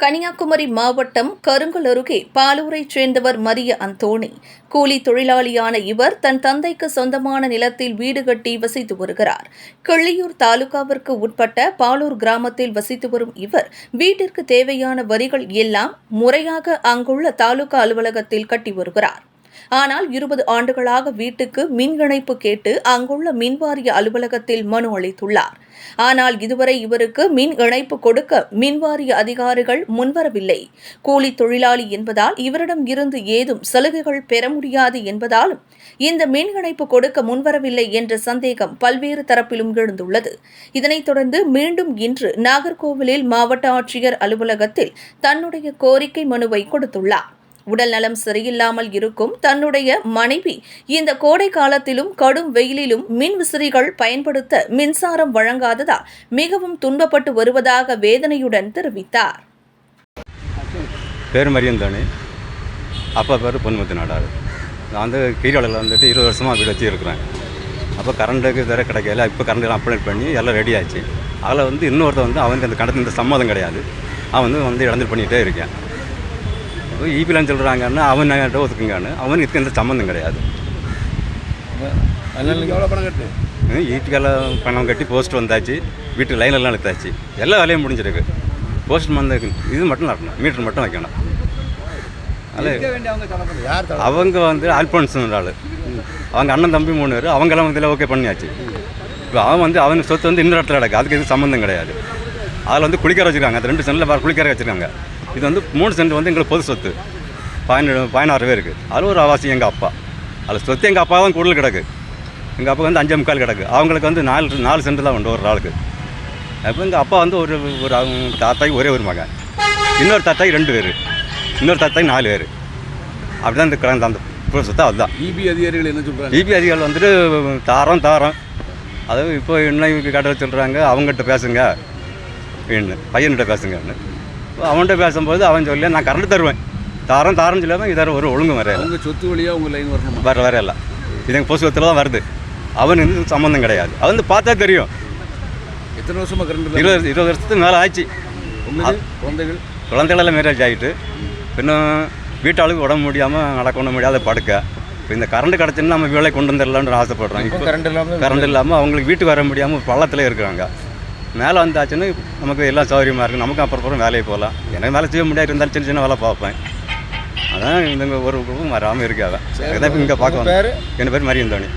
கன்னியாகுமரி மாவட்டம் கருங்கல் அருகே பாலூரைச் சேர்ந்தவர் மரிய அந்தோணி. கூலி தொழிலாளியான இவர் தன் தந்தைக்கு சொந்தமான நிலத்தில் வீடு கட்டி வசித்து வருகிறார். கிள்ளியூர் தாலுகாவிற்கு உட்பட்ட பாலூர் கிராமத்தில் வசித்து வரும் இவர் வீட்டிற்கு தேவையான வரிகள் எல்லாம் முறையாக அங்குள்ள தாலுகா அலுவலகத்தில் கட்டி வருகிறார். ஆனால் இருபது ஆண்டுகளாக வீட்டுக்கு மின் இணைப்பு கேட்டு அங்குள்ள மின்வாரிய அலுவலகத்தில் மனு அளித்துள்ளார். ஆனால் இதுவரை இவருக்கு மின் இணைப்பு கொடுக்க மின்வாரிய அதிகாரிகள் முன்வரவில்லை. கூலி தொழிலாளி என்பதால் இவரிடம் இருந்து ஏதும் சலுகைகள் பெற முடியாது என்பதாலும் இந்த மின் இணைப்பு கொடுக்க முன்வரவில்லை என்ற சந்தேகம் பல்வேறு தரப்பிலும் எழுந்துள்ளது. இதனைத் தொடர்ந்து மீண்டும் இன்று நாகர்கோவிலில் மாவட்ட ஆட்சியர் அலுவலகத்தில் தன்னுடைய கோரிக்கை மனுவை கொடுத்துள்ளார். உடல் நலம் சரியில்லாமல் இருக்கும் தன்னுடைய மனைவி இந்த கோடை காலத்திலும் கடும் வெயிலிலும் மின் விசிறிகள் பயன்படுத்த மின்சாரம் வழங்காததால் மிகவும் துன்பப்பட்டு வருவதாக வேதனையுடன் தெரிவித்தார். பேர் மரியந்தானி அப்பா பேர் பொன்முத்து நாடார். நான் வந்து கீழடியில் வந்துட்டு இருபது வருஷமாக வீடு வச்சு இருக்கிறேன். அப்போ கரண்ட்டுக்கு தர கிடைக்கல. இப்போ கரண்ட்லாம் அப்ளை பண்ணி எல்லாம் ரெடி ஆச்சு அதில் வந்து இன்னொருத்தன் வந்து அவனுக்கு அந்த கடத்து இந்த சம்மதம் கிடையாது. அவன் வந்து வந்து இழந்து பண்ணிகிட்டே இருக்கேன். ஈபிலான்னு சொல்கிறாங்கன்னா அவன் என்கிட்ட ஒத்துக்குங்கன்னு. அவனுக்கு இதுக்கு எந்த சம்மந்தம் கிடையாது. எவ்வளோ பணம் கட்டு வீட்டுக்கெல்லாம் பணம் கட்டி போஸ்ட் வந்தாச்சு. வீட்டு லைனெல்லாம் எடுத்தாச்சு. எல்லா வேலையும் முடிஞ்சிருக்கு. போஸ்ட் வந்து இது மட்டும் நடக்கணும். மீட்டர் மட்டும் வைக்கணும். அதில் அவங்க வந்து ஆல்போன்ஸ் ஆள். அவங்க அண்ணன் தம்பி மூணு பேர். அவங்கெல்லாம் வந்து ஓகே பண்ணியாச்சு. இப்போ அவன் வந்து அவன் சொத்து வந்து இன்னொரு இடத்துல கிடக்கு. அதுக்கு எதுவும் சம்மந்தம் கிடையாது. அதில் வந்து குளிக்கரை வச்சுருக்காங்க. அந்த ரெண்டு சென்டில் குளிக்கரை வச்சுருக்காங்க. இது வந்து மூணு சென்ட் வந்து எங்களுக்கு பொது சொத்து. பதினேழு பதினாறு பேருக்கு அதில் ஒரு ஆவாசி எங்கள் அப்பா. அதில் சொத்து எங்கள் அப்பா தான் கூடுதல் கிடக்கு. எங்கள் அப்பா வந்து அஞ்சே முக்கால் கிடக்கு. அவங்களுக்கு வந்து நாலு நாலு சென்ட் தான் உண்டு ஒரு ஆளுக்கு. அப்போ எங்கள் அப்பா வந்து ஒரு ஒரு அவங்க தாத்தாய்க்கு ஒரே ஒரு மகன். இன்னொரு தாத்தாய்க்கு ரெண்டு பேர். இன்னொரு தாத்தாய்க்கு நாலு பேர். அப்படி தான் இந்த கிடந்த அந்த இப்போ சொத்து அதுதான். இபி அதிகாரிகள் என்ன சொல்றாங்க? இபி அதிகாரிகள் வந்துட்டு தாரம் தாரம். அதாவது இப்போ இன்னும் கட்ட சொல்கிறாங்க அவங்ககிட்ட பேசுங்க. அப்படின்னு பையன்கிட்ட பேசுங்கன்னு அவன்கிட்ட பேசும்போது அவன் சொல்லி நான் கரண்ட் தருவேன். தாரம் தாரம் சொல்லாமல் இதார ஒரு ஒழுங்கு வரையல உங்க சொத்து வழியா உங்க லைன் வரணுமா? வர வரையல இது எங்கள் பொசுவத்தில் தான் வருது. அவனுக்கு வந்து சம்மந்தம் கிடையாது. அது வந்து பார்த்தா தெரியும். எத்தனை வருஷமா கரண்ட் இல்லை? இருபது இருபது வருஷத்துக்கு மேலே ஆச்சு. குழந்தைகள்? குழந்தைகளெல்லாம் மேரேஜ் ஆகிட்டு இன்னும் வீட்டாளுக்கு உடம்பு முடியாமல் நடக்க முடியாத படுக்க. இப்போ இந்த கரண்ட் கிடச்சுன்னு நம்ம வேலை கொண்டு வந்துடலான்னு ஆசைப்படுறோம். இப்போ கரண்ட் இல்லாமல் கரண்ட் இல்லாமல் அவங்களுக்கு வீட்டுக்கு வர முடியாமல் பள்ளத்தில் இருக்கிறாங்க. மேலே வந்தாச்சுன்னு நமக்கு எல்லாம் சௌகரியமாக இருக்குது நமக்கு அப்புறம் அப்புறம் வேலைக்கு போகலாம். எனக்கு வேலை செய்ய முடியாது இருந்தாலும் சின்ன சின்ன வேலை பார்ப்பேன். அதான் இந்த ஒரு குரூப்பும் வராமல் இப்போ இங்கே பார்க்க என் பேர் மரியந்தோணி.